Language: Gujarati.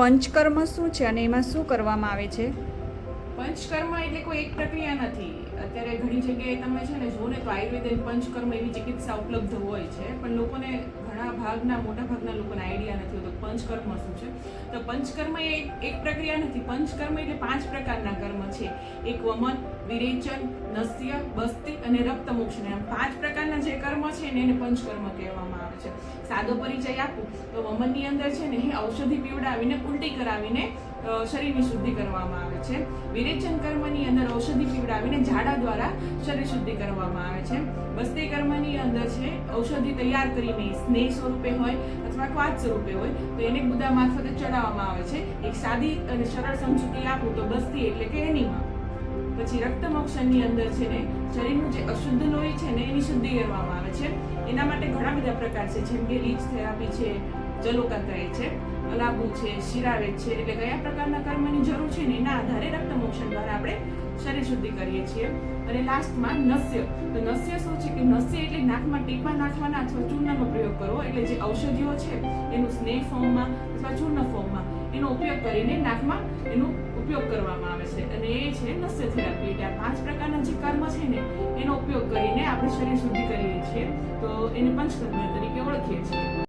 પંચકર્મ શું છે અને એમાં શું કરવામાં આવે છે? પંચકર્મ એટલે કોઈ એક પ્રક્રિયા નથી. અત્યારે ઘણી જગ્યાએ તમે છે ને જો ને તો આયુર્વેદ પંચકર્મ એવી ચિકિત્સા ઉપલબ્ધ હોય છે, પણ લોકોને ઘણા ભાગના, મોટા ભાગના લોકોને આઈડિયા નથી હોતો પંચકર્મ શું છે. તો પંચકર્મ એ એક- એક પ્રક્રિયા નથી. પંચકર્મ એટલે પાંચ પ્રકારના કર્મ છે. એક વમન, વિરેચન, નસ્ય, બસ્તી અને રક્તમોક્ષણ એમ પાંચ પ્રકારના જે કર્મ છે ને એને પંચકર્મ કહેવામાં આવે છે. સાદો પરિચય આપું. તો વમનની અંદર છે ને એ ઔષધિ પીવડાવીને, ઉલટી કરાવીને શરીરની શુદ્ધિ કરવામાં આવે છે. વિરેચન કર્મની અંદર ઔષધિ પીવડાવીને ઝાડા દ્વારા શરીર શુદ્ધિ કરવામાં આવે છે. બસ્તી કર્મની અંદર છે, ઔષધિ તૈયાર કરીને સ્નેહ સ્વરૂપે હોય અથવા ક્વાદ સ્વરૂપે હોય, તો એને ગુદા મારફતે ચડાવવામાં આવે છે. એક સાદી અને સરળ સમજૂતી આપું તો બસ્તી એટલે કે એનીમાં. પછી રક્તમોક્ષણની અંદર છે ને, શરીરનું જે અશુદ્ધ લોહી છે ને, એની શુદ્ધિ કરવામાં આવે છે. એના માટે ઘણા બધા પ્રકાર છે, જેમ કે લીચ થેરાપી છે જલોકાત્રાય છે, અલાબુ છે, શિરાવેદ છે, એટલે કયા પ્રકારના કર્મની જરૂર છે ને, એના આપણે શરીર શુદ્ધિ કરીએ છીએ. અને લાસ્ટમાં નસ્ય. તો નસ્ય શું છે કે નસ્ય એટલે નાકમાં ટીપા નાખવાના અથવા ચૂર્ણનો પ્રયોગ કરવો એટલે જે ઔષધિઓ છે, એનું સ્નેહ ફોર્મમાં અથવા ચૂર્ણ ફોર્મમાં એનો ઉપયોગ કરીને નાકમાં એનો ઉપયોગ કરવામાં આવે છે. અને એ છે નસ્ય થેરાપી. એટલે આ પાંચ પ્રકારના જે કર્મ છે ને, એનો ઉપયોગ કરીને આપણે શરીર શુદ્ધિ કરીએ છીએ. તો એને પંચકર્મ તરીકે ઓળખીએ છીએ.